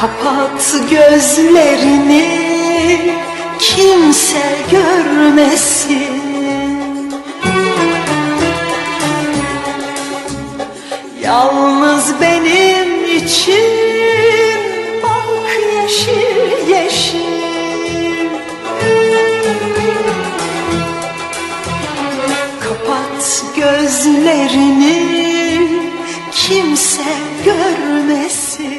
Kapat gözlerini kimse görmesin. Yalnız benim için bak yeşil yeşil. Kapat gözlerini kimse görmesin.